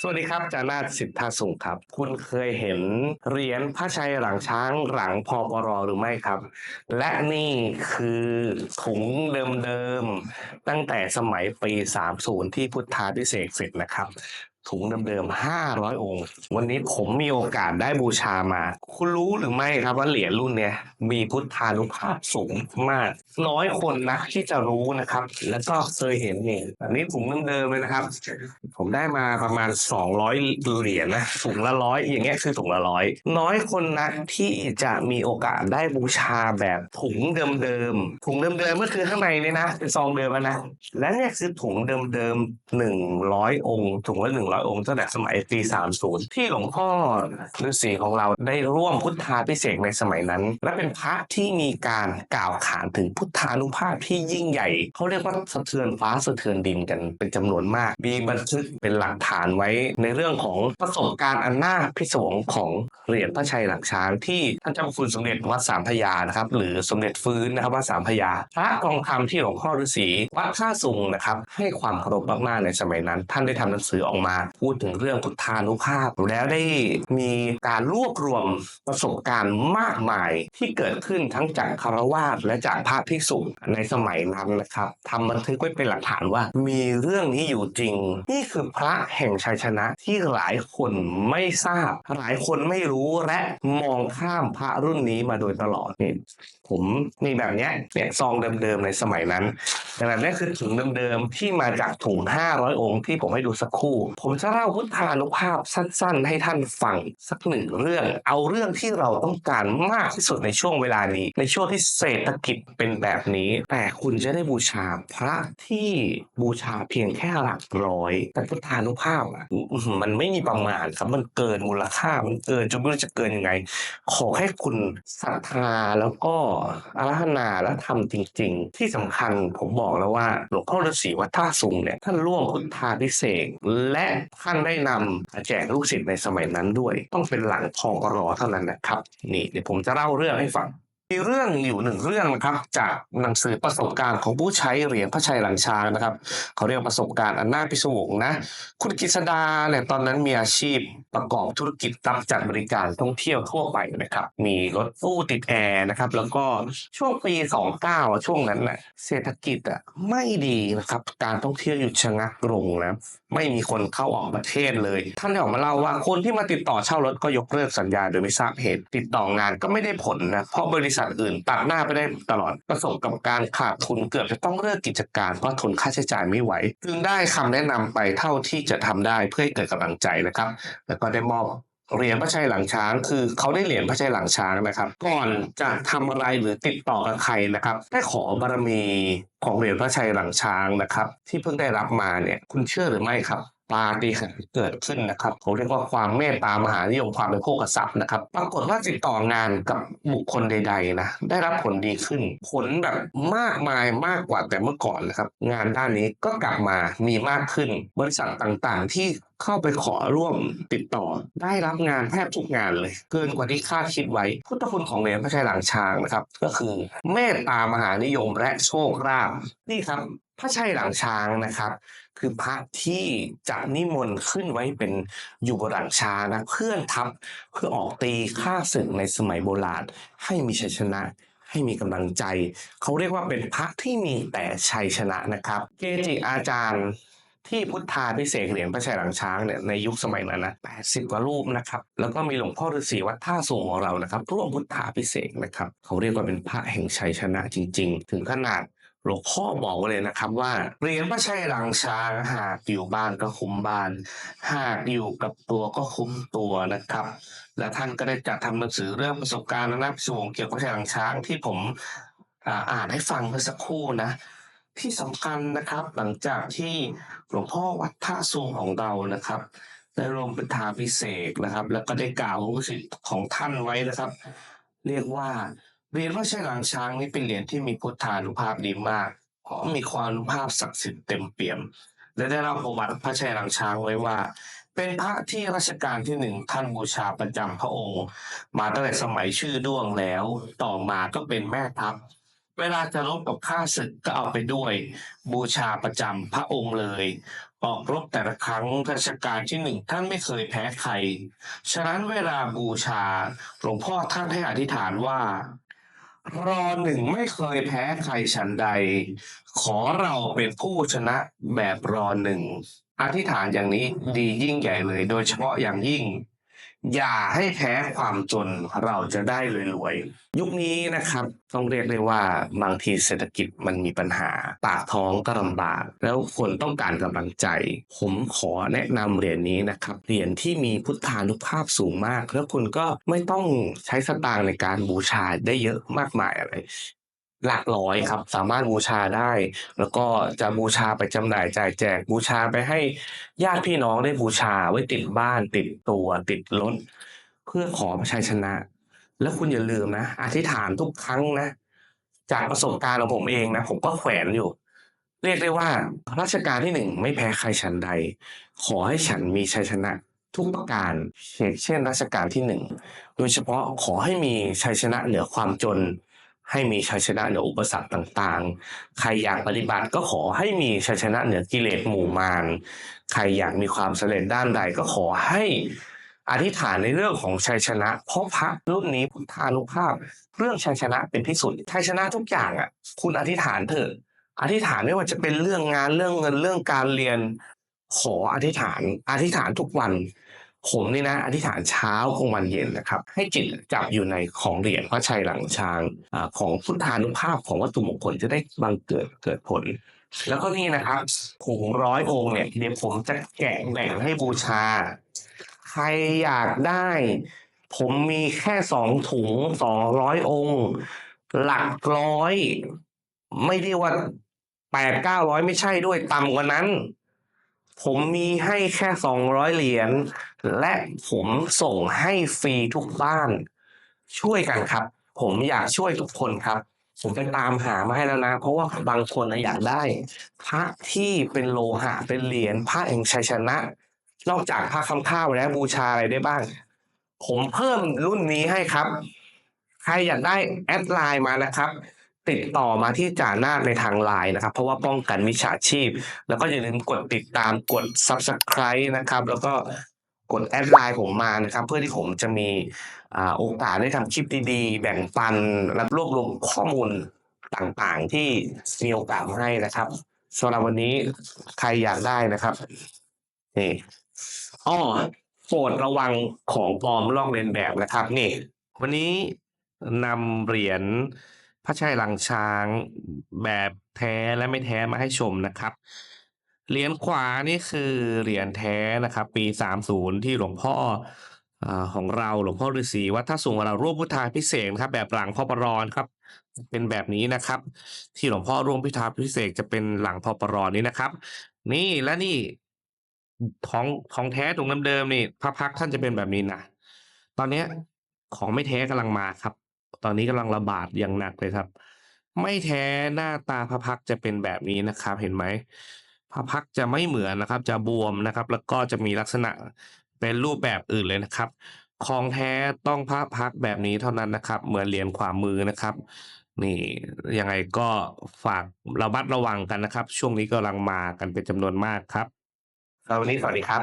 สวัสดีครับจานาถสิทธาสุงครับ คุณเคยเห็นเหรียญพระชัยหลังช้างหลังพอปรหรือไม่ครับ และนี่คือถุงเดิมๆตั้งแต่สมัยปี 30 ที่พุทธาพิเศษเสร็จนะครับ ถุงเดิมๆ500อยองค์ วันนี้ผมมีโอกาสได้บูชามา คุณรู้หรือไม่ครับว่าเหรียญรุ่นเนี้ยมีพุทธานุภาพสูงมาก น้อยคนนะที่จะรู้นะครับ แล้วก็เคยเห็นเองอันนี้ถุงเดิมๆเลยนะครับ ผมได้มาประมาณ200เหรียญนะถุงละร้อยอย่างเงี้ยคือถุงละร้อยน้อยคนนะที่จะมีโอกาสได้บูชาแบบถุงเดิมๆถุงเดิมๆก็คือข้างในเนี่ยนะเป็นซองเดิมนะและเนี่ยคือถุงเดิมๆหนึ่งร้อยองค์ถุงละหนึ่งร้อยองค์ตั้งแต่สมัยปีสามศูนย์ที่หลวงพ่อฤาษีของเราได้ร่วมพุทธาพิเศษในสมัยนั้น และเป็นพระที่มีการกล่าวขานถึงพุทธานุภาพที่ยิ่งใหญ่ เขาเรียกว่าสะเทือนฟ้าสะเทือนดินกันเป็นจำนวนมาก มีบันทึกเป็นหลักฐานไว้ในเรื่องของประสบการณ์อันน่าพิศวงของเหรียญพระชัยหลังช้างที่ท่านเจ้าพระคุณสมเด็จวัดสามพระยานะครับหรือสมเด็จฟื้นนะครับวัดสามพระยา พระกองคำที่หลวงพ่อฤาษีวัดท่าสุงนะครับให้ความเคารพมากๆในสมัยนั้น ท่านได้ทำหนังสือออกมาพูดถึงเรื่องพุทธานุภาพ แล้วได้มีการรวบรวมประสบการณ์มากมายที่เกิดขึ้นทั้งจากคารวาสและจากพระภิกษุในสมัยนั้นนะครับทำบันทึกไว้เป็นหลักฐานว่า มีเรื่องนี้อยู่จริง นี่คือพระแห่งชัยชนะที่หลายคนไม่ทราบ หลายคนไม่รู้และมองข้ามพระรุ่นนี้มาโดยตลอดนี่ผมมีแบบเนี้ยเนี่ยซองเดิมๆในสมัยนั้นดังนั้นนี่คือถุงเดิมๆที่มาจากถุง500 องค์ที่ผมให้ดูสักครู่ ผมจะเล่าพุทธานุภาพสั้น ๆ ให้ท่านฟังสักหนึ่งเรื่อง เอาเรื่องที่เราต้องการมากที่สุดในช่วงเวลานี้ ในช่วงที่เศรษฐกิจเป็นแบบนี้ แต่คุณจะได้บูชาพระที่บูชาเพียงแค่หลักร้อย แต่พุทธานุภาพอะมันไม่มีประมาณครับมันเกินมูลค่ามันเกินจนไม่รู้จะเกินยังไง ขอให้คุณศรัทธาแล้วก็อาราธนาและทำจริง ๆ ที่สำคัญผมบอกแล้วว่าหลวงพ่อฤาษีวัดท่าสุงเนี่ยท่านร่วมพุทธาพิเศษและท่านได้นำแจกลูกศิษย์ในสมัยนั้นด้วย ต้องเป็นหลังทองรอเท่านั้นนะครับ นี่เดี๋ยวผมจะเล่าเรื่องให้ฟัง มีเรื่องอยู่หนึ่งเรื่องนะครับ จากหนังสือประสบการณ์ของผู้ใช้เหรียญพระชัยหลังช้างนะครับ เขาเรียกประสบการณ์อันน่าพิศวงนะ คุณกฤษดาเนี่ยตอนนั้นมีอาชีพประกอบธุรกิจรับจัดบริการท่องเที่ยวทั่วไปนะครับ มีรถตู้ติดแอร์นะครับ แล้วก็ช่วงปี 29อะช่วงนั้นนะเศรษฐกิจอะไม่ดีนะครับ การท่องเที่ยวหยุดชะงักลงนะไม่มีคนเข้าออกประเทศเลย ท่านได้ออกมาเล่าว่าคนที่มาติดต่อเช่ารถก็ยกเลิกสัญญาโดยไม่ทราบเหตุติดต่องานก็ไม่ได้ผลนะเพราะบริษัทอื่นตัดหน้าไปได้ตลอดประสบกับการขาดทุนเกือบจะต้องเลิกกิจการเพราะทนค่าใช้จ่ายไม่ไหว จึงได้คำแนะนำไปเท่าที่จะทำได้เพื่อให้เกิดกำลังใจนะครับ แล้วก็ได้มอบเหรียญพระชัยหลังช้าง คือเขาได้เหรียญพระชัยหลังช้างนะครับ ก่อนจะทำอะไรหรือติดต่อกับใครนะครับได้ขอบารมีของเหรียญพระชัยหลังช้างนะครับ ที่เพิ่งได้รับมาเนี่ยคุณเชื่อหรือไม่ครับ ปาฏิหาริย์เกิดขึ้นนะครับเขาเรียกว่าความเมตตามหานิยมความเป็นโภคทรัพย์นะครับ ปรากฏว่าติดต่องานกับบุคคลใด ๆ นะ ได้รับผลดีขึ้น ผลแบบมากมายมากกว่าแต่เมื่อก่อนนะครับ งานด้านนี้ก็กลับมามีมากขึ้น บริษัทต่างๆ ที่เข้าไปขอร่วมติดต่อ ได้รับงานแทบทุกงานเลย เกินกว่าที่คาดคิดไว้ พุทธคุณของเหรียญพระชัยหลังช้างนะครับ ก็คือเมตตามหานิยมและโชคลาภนี่ครับ พระชัยหลังช้างนะครับ คือพระที่จะนิมนต์ขึ้นไว้เป็นอยู่บนหลังช้างนะเพื่อนทัพเพื่อออกตีฆ่าศึกในสมัยโบราณให้มีชัยชนะให้มีกำลังใจ เขาเรียกว่าเป็นพระที่มีแต่ชัยชนะนะครับ เกจิอาจารย์ที่พุทธาพิเศษเหรียญพระชัยหลังช้างเนี่ยในยุคสมัยนั้นนะ80กว่ารูปนะครับ แล้วก็มีหลวงพ่อฤาษีวัดท่าสูงของเรานะครับ ร่วมพุทธาพิเศษนะครับ เขาเรียกว่าเป็นพระแห่งชัยชนะจริง ๆ ถึงขนาด หลวงพ่อบอกไว้เลยนะครับว่าเหรียญพระชัยหลังช้างหากอยู่บ้านก็คุ้มบ้าน หากอยู่กับตัวก็คุ้มตัวนะครับ และท่านก็ได้จัดทำหนังสือเรื่องประสบการณ์และนับสวงเกี่ยวกับชัยหลังช้างที่ผมอ่านให้ฟังเมื่อสักครู่นะที่สำคัญนะครับหลังจากที่หลวงพ่อวัดท่าสูงของเรานะครับได้รวมเป็นทาพิเศษนะครับ แล้วก็ได้กล่าวสิทธิ์ของท่านไว้นะครับ เรียกว่า เหรียญพระชัยหลังช้างนี้เป็นเหรียญที่มีพุทธานุภาพดีมากเพราะมีความอนุภาพศักดิ์สิทธิ์เต็มเปี่ยม และได้เล่าประวัติพระชัยหลังช้างไว้ว่า เป็นพระที่รัชกาลที่หนึ่งท่านบูชาประจำพระองค์ มาตั้งแต่สมัยชื่อด้วงแล้ว ต่อมาก็เป็นแม่ทัพ เวลาจะรบกับข้าศึกก็เอาไปด้วย บูชาประจำพระองค์เลย ออกรบแต่ละครั้งรัชกาลที่หนึ่งท่านไม่เคยแพ้ใคร ฉะนั้นเวลาบูชาหลวงพ่อท่านให้อธิษฐานว่า รอหนึ่งไม่เคยแพ้ใครฉันใด ขอเราเป็นผู้ชนะแบบรอหนึ่งอธิษฐานอย่างนี้ดียิ่งใหญ่เลย โดยเฉพาะอย่างยิ่ง อย่าให้แพ้ความจนเราจะได้รวยๆยุคนี้นะครับ ต้องเรียกได้ว่าบางทีเศรษฐกิจมันมีปัญหา ปากท้องก็ลำบาก แล้วคนต้องการกำลังใจ ผมขอแนะนำเหรียญนี้นะครับเหรียญที่มีพุทธานุภาพสูงมาก แล้วคุณก็ไม่ต้องใช้สตางค์ในการบูชาได้เยอะมากมายอะไร หลักร้อยครับ สามารถบูชาได้ แล้วก็จะบูชาไปจำหน่ายจ่ายแจก บูชาไปให้ญาติพี่น้องได้บูชาไว้ติดบ้าน ติดตัวติดรถเพื่อขอชัยชนะ แล้วคุณอย่าลืมนะ อธิษฐานทุกครั้งนะ จากประสบการณ์ของผมเองนะ ผมก็แขวนอยู่ เรียกได้ว่ารัชกาลที่หนึ่งไม่แพ้ใครฉันใด ขอให้ฉันมีชัยชนะทุกประการเช่นรัชกาลที่หนึ่งโดยเฉพาะขอให้มีชัยชนะเหนือความจน ให้มีชัยชนะเหนืออุปสรรคต่างๆ ใครอยากปฏิบัติก็ขอให้มีชัยชนะเหนือกิเลสหมู่มาร ใครอยากมีความสำเร็จด้านใดก็ขอให้อธิษฐานในเรื่องของชัยชนะ เพราะพระรุ่นนี้พุทธานุภาพ เรื่องชัยชนะเป็นที่สุดชัยชนะทุกอย่างอะ คุณอธิษฐานเถอะ อธิษฐานไม่ว่าจะเป็นเรื่องงานเรื่องเงินเรื่องการเรียน ขออธิษฐาน อธิษฐานทุกวัน ผมนี่นะอธิษฐานเช้ากลางวันเย็นนะครับ ให้จิตจับอยู่ในของเหรียญพระชัยหลังช้างอของพุทธานุภาพของวัตถุมงคลจะได้บังเกิดเกิดผล แล้วก็นี่นะครับถุงร้อยองค์เนี่ยเดี๋ยวผมจะแกะแบ่งให้บูชา ใครอยากได้ ผมมีแค่สองถุงสองร้อยองค์ หลักร้อย ไม่ได้ว่าแปดเก้าร้อยไม่ใช่ด้วยต่ำกว่านั้น ผมมีให้แค่สองร้อยเหรียญ และผมส่งให้ฟรีทุกบ้าน ช่วยกันครับ ผมอยากช่วยทุกคนครับ ผมไปตามหามาให้แล้วนะ เพราะว่าบางคนนะอยากได้ พระที่เป็นโลหะเป็นเหรียญพระแห่งชัยชนะ นอกจากพระคำข้าวแล้วบูชาอะไรได้บ้าง ผมเพิ่มรุ่นนี้ให้ครับ ใครอยากได้แอดไลน์มานะครับ ติดต่อมาที่จ่านาฏในทางไลน์นะครับ เพราะว่าป้องกันมิจฉาชีพ แล้วก็อย่าลืมกดติดตามกด subscribe นะครับ แล้วก็กดแอดไลน์ผมมานะครับ เพื่อที่ผมจะมีอโอกาสได้ทำคลิปดีๆ แบ่งปันและรวบรวมข้อมูลต่างๆ ที่มีโอกาสให้นะครับสำหรับวันนี้ใครอยากได้นะครับนี่อ้อโปรดระวังของปลอมลอกเลียนแบบนะครับนี่ วันนี้นำเหรียญ พระชัยหลังช้างแบบแท้และไม่แท้มาให้ชมนะครับ เหรียญขวานี่คือเหรียญแท้นะครับ ปี 30 ที่หลวงพ่ออของเราหลวงพ่อฤาษีวัดท่าสูงของเราร่วมพุทธาพิเศษครับ แบบหลังพ่อปรอนครับ เป็นแบบนี้นะครับ ที่หลวงพ่อร่วมพิธาพิเศษจะเป็นหลังพ่อปรอนี้นะครับ นี่และนี่ของของแท้ตรงเดิมๆนี่พระพักท่านจะเป็นแบบนี้นะตอนเนี้ยของไม่แท้กำลังมาครับ ตอนนี้กำลังระบาดอย่างหนักเลยครับ ไม่แท้หน้าตาพระพักตร์จะเป็นแบบนี้นะครับ เห็นไหมพระพักตร์จะไม่เหมือนนะครับ จะบวมนะครับ แล้วก็จะมีลักษณะเป็นรูปแบบอื่นเลยนะครับ ของแท้ต้องพระพักตร์แบบนี้เท่านั้นนะครับ เหมือนเหรียญขวามือนะครับ นี่ยังไงก็ฝากระมัดระวังกันนะครับ ช่วงนี้กำลังมากันเป็นจำนวนมากครับสำหรับวันนี้สวัสดีครับ